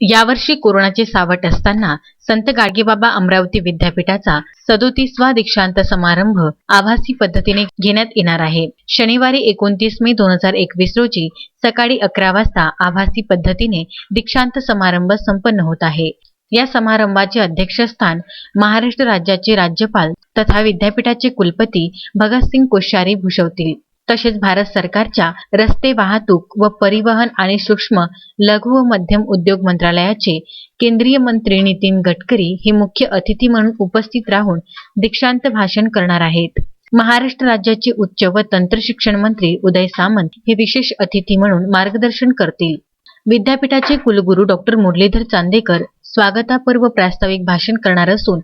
यावर्षी कोरोनाचे सावट असताना संत गाडगेबाबा अमरावती विद्यापीठाचा सदोतीसवा दीक्षांत समारंभ आभासी पद्धतीने घेण्यात येणार आहे. शनिवारी एकोणतीस मे दोन हजार एकवीस रोजी सकाळी अकरा वाजता आभासी पद्धतीने दीक्षांत समारंभ संपन्न होत आहे. या समारंभाचे अध्यक्षस्थान महाराष्ट्र राज्याचे राज्यपाल तथा विद्यापीठाचे कुलपती भगतसिंग कोश्यारी भूषवतील. तसेच भारत सरकारच्या रस्ते वाहतूक व परिवहन आणि सूक्ष्म लघु व मध्यम उद्योग मंत्रालयाचे केंद्रीय मंत्री नितीन गडकरी हे मुख्य अतिथी म्हणून उपस्थित राहून दीक्षांत भाषण करणार आहेत. महाराष्ट्र राज्याचे उच्च व तंत्र शिक्षण मंत्री उदय सामंत हे विशेष अतिथी म्हणून मार्गदर्शन करतील. विद्यापीठाचे कुलगुरू डॉक्टर मुरलीधर चांदेकर स्वागतापूर्व प्रास्ताविक भाषण करणार असून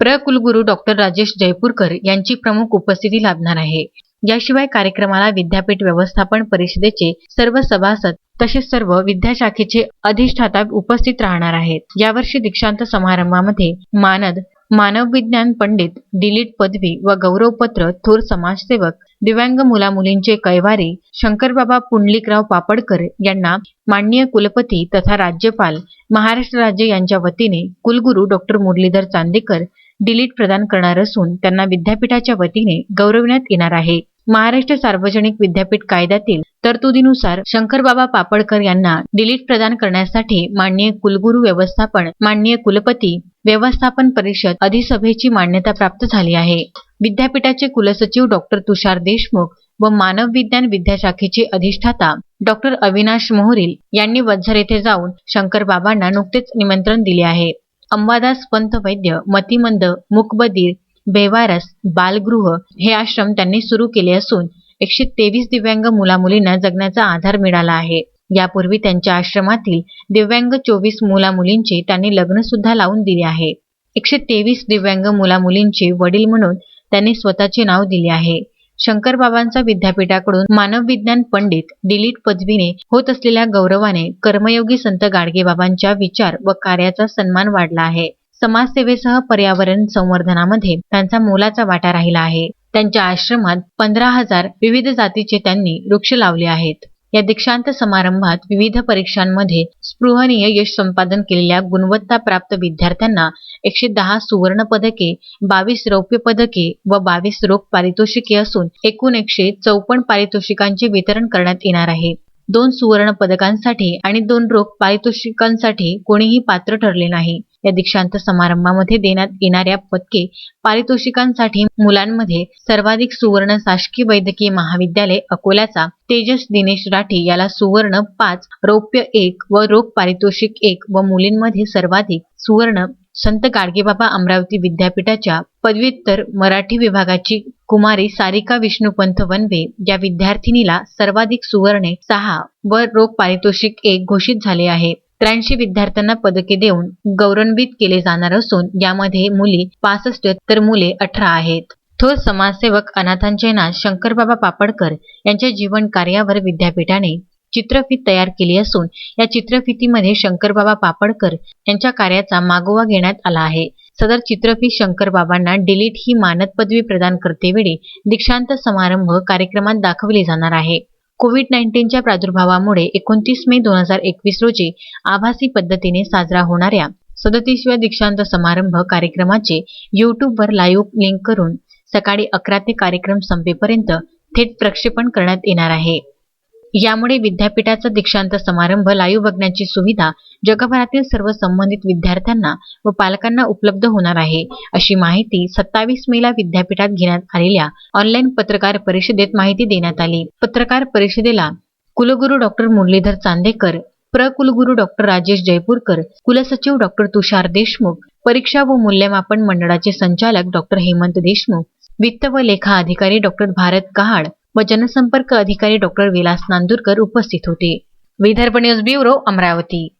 प्र कुलगुरू डॉक्टर राजेश जयपूरकर यांची प्रमुख उपस्थिती लाभणार आहे. याशिवाय कार्यक्रमाला विद्यापीठ व्यवस्थापन परिषदेचे सर्व सभासद तसेच सर्व विद्याशाखेचे अधिष्ठाता उपस्थित राहणार आहेत. यावर्षी दीक्षांत समारंभामध्ये मानद मानव विज्ञान पंडित डिलीट पदवी व गौरवपत्र थोर समाजसेवक दिव्यांग मुलामुलींचे कैवारी शंकरबाबा पुंडलिकराव पापडकर यांना माननीय कुलपती तथा राज्यपाल महाराष्ट्र राज्य यांच्या वतीने कुलगुरू डॉक्टर मुरलीधर चांदेकर डिलीट प्रदान करणार असून त्यांना विद्यापीठाच्या वतीने गौरविण्यात येणार आहे. महाराष्ट्र सार्वजनिक विद्यापीठ कायद्यातील तरतुदीनुसार शंकरबाबा पापडकर यांना डिलीट प्रदान करण्यासाठी माननीय कुलगुरू व्यवस्थापन माननीय कुलपती व्यवस्थापन परिषद अधिसभेची मान्यता प्राप्त झाली आहे. विद्यापीठाचे कुलसचिव डॉक्टर तुषार देशमुख व मानव विज्ञान विद्याशाखेचे अधिष्ठाता डॉक्टर अविनाश मोहरील यांनी वझर येथे जाऊन शंकरबाबांना नुकतेच निमंत्रण दिले आहे. अंबादास पंत वैद्य मतिमंद मुकबदीर बेवारस बालगृह हे आश्रम त्यांनी सुरू केले असून एकशे तेवीस दिव्यांग मुलामुलींना जगण्याचा आधार मिळाला आहे. यापूर्वी त्यांच्या आश्रमातील दिव्यांग चोवीस मुलामुलींचे त्यांनी लग्न सुद्धा लावून दिले आहे. एकशे तेवीस दिव्यांग मुलामुलींचे वडील म्हणून त्यांनी स्वतःचे नाव दिले आहे. शंकरबाबांचा विद्यापीठाकडून मानव विज्ञान पंडित डिलीट पदवीने होत असलेल्या गौरवाने कर्मयोगी संत गाडगेबाबांच्या विचार व कार्याचा सन्मान वाढला आहे. समाजसेवेसह पर्यावरण संवर्धनामध्ये त्यांचा मोलाचा वाटा राहिला आहे. त्यांच्या आश्रमात पंधरा हजार विविध जातीचे त्यांनी वृक्ष लावले आहेत. या दीक्षांत समारंभात विविध परीक्षांमध्ये स्पृहणीय यश संपादन केलेल्या गुणवत्ता प्राप्त विद्यार्थ्यांना एकशे दहा सुवर्ण पदके बावीस रौप्य पदके व बावीस रोख पारितोषिके असून एकूण एकशे चौपन्न पारितोषिकांचे वितरण करण्यात येणार आहे. दोन सुवर्ण पदकांसाठी आणि दोन रोख पारितोषिकांसाठी कोणीही पात्र ठरले नाही. या दीक्षांत समारंभामध्ये देण्यात येणाऱ्या पदके पारितोषिकांसाठी मुलांमध्ये सर्वाधिक सुवर्ण शासकीय वैद्यकीय महाविद्यालय अकोल्याचा तेजस दिनेश राठी याला सुवर्ण पाच रौप्य एक व रोग पारितोषिक एक व मुलींमध्ये सर्वाधिक सुवर्ण संत गाडगेबाबा अमरावती विद्यापीठाच्या पदव्युत्तर मराठी विभागाची कुमारी सारिका विष्णुपंत वनवे या विद्यार्थिनीला सर्वाधिक सुवर्णे सहा व रोग पारितोषिक एक घोषित झाले आहे. त्र्याऐंशी विद्यार्थ्यांना पदके देऊन गौरवान्वित केले जाणार असून यामध्ये मुली पासष्ट तर मुले अठरा आहेत. थोर समाजसेवक अनाथांचे नाथ शंकरबाबा पापडकर यांच्या जीवन कार्यावर विद्यापीठाने चित्रफीत तयार केली असून या चित्रफितीमध्ये शंकरबाबा पापडकर यांच्या कार्याचा मागोवा घेण्यात आला आहे. सदर चित्रफीत शंकरबाबांना डिलीट ही मानद पदवी प्रदान करतेवेळी दीक्षांत समारंभ कार्यक्रमात दाखवली जाणार आहे. कोविड नाईन्टीनच्या प्रादुर्भावामुळे एकोणतीस मे दोन हजार एकवीस रोजी आभासी पद्धतीने साजरा होणाऱ्या सदतीसव्या दीक्षांत समारंभ कार्यक्रमाचे यूट्यूबवर लाईव्ह लिंक करून सकाळी अकरा ते कार्यक्रम संपेपर्यंत थेट प्रक्षेपण करण्यात येणार आहे. यामुळे विद्यापीठाचा दीक्षांत समारंभ लाईव्ह बघण्याची सुविधा जगभरातील सर्व संबंधित विद्यार्थ्यांना व पालकांना उपलब्ध होणार आहे. अशी माहिती सत्तावीस मेला विद्यापीठात घेण्यात आलेल्या ऑनलाईन पत्रकार परिषदेत माहिती देण्यात आली. पत्रकार परिषदेला कुलगुरू डॉक्टर मुरलीधर चांदेकर प्र कुलगुरू डॉक्टर राजेश जयपूरकर कुलसचिव डॉक्टर तुषार देशमुख परीक्षा व मूल्यमापन मंडळाचे संचालक डॉक्टर हेमंत देशमुख वित्त व लेखा अधिकारी डॉक्टर भारत कहाड व जनसंपर्क अधिकारी डॉक्टर विलास नांदूरकर उपस्थित होते. Vidarbha news bureau Amravati.